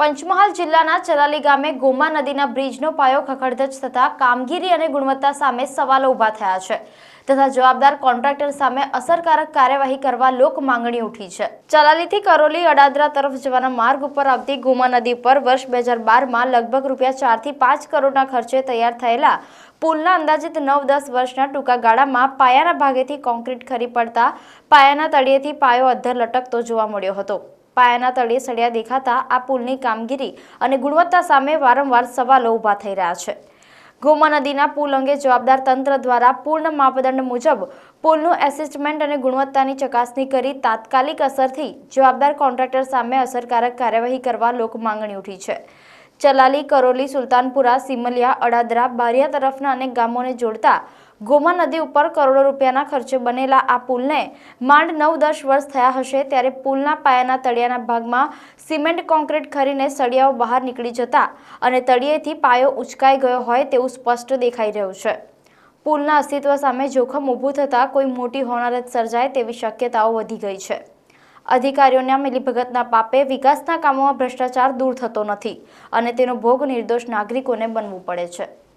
પંચમહાલ જિલ્લાના ચલાલી ગામે ગોમા નદીના બ્રિજનો પાયો ખખડધજ થતા કામગીરી અને ગુણવત્તા સામે સવાલો ઊભા થયા છે તથા જવાબદાર કોન્ટ્રાક્ટર સામે અસરકારક કાર્યવાહી કરવા લોક માંગણી ઉઠી છે. ચલાલીથી કરોલી અડાદરા તરફ જવાના માર્ગ ઉપર આવતી ગોમા નદી પર વર્ષ બે હજાર બારમાં લગભગ રૂપિયા ચારથી પાંચ કરોડના ખર્ચે તૈયાર થયેલા પુલના અંદાજિત નવ દસ વર્ષના ટૂંકા ગાળામાં પાયાના ભાગેથી કોન્ક્રીટ ખરી પડતા પાયાના તળિયેથી પાયો અધ્ધર લટકતો જોવા મળ્યો હતો. પાયાના તળિયે સળિયા દેખાતા આ પુલની કામગીરી અને ગુણવત્તા સામે વારંવાર સવાલો ઊભા થઈ રહ્યા છે. ગોમા નદીના પુલ અંગે જવાબદાર તંત્ર દ્વારા પૂર્ણ માપદંડ મુજબ પુલનું એસેસમેન્ટ અને ગુણવત્તાની ચકાસણી કરી તાત્કાલિક અસરથી જવાબદાર કોન્ટ્રાક્ટર સામે અસરકારક કાર્યવાહી કરવા લોક માંગણી ઉઠી છે. ચલાલી, કરોલી, સુલતાનપુરા, સિમલિયા, અડાદરા, બારિયા તરફના અનેક ગામોને જોડતા ગોમા નદી ઉપર કરોડો રૂપિયાના ખર્ચે બનેલા આ પુલને માંડ નવ દસ વર્ષ થયા હશે ત્યારે પુલના પાયાના તળિયાના ભાગમાં સિમેન્ટ કોન્ક્રીટ ખરીને સળિયાઓ બહાર નીકળી જતા અને તળિયેથી પાયો ઉચકાઈ ગયો હોય તેવું સ્પષ્ટ દેખાઈ રહ્યું છે. પુલના અસ્તિત્વ સામે જોખમ ઊભું થતાં કોઈ મોટી હોનારત સર્જાય તેવી શક્યતાઓ વધી ગઈ છે. અધિકારીઓના મિલીભગતના પાપે વિકાસના કામોમાં ભ્રષ્ટાચાર દૂર થતો નથી અને તેનો ભોગ નિર્દોષ નાગરિકોને બનવું પડે છે.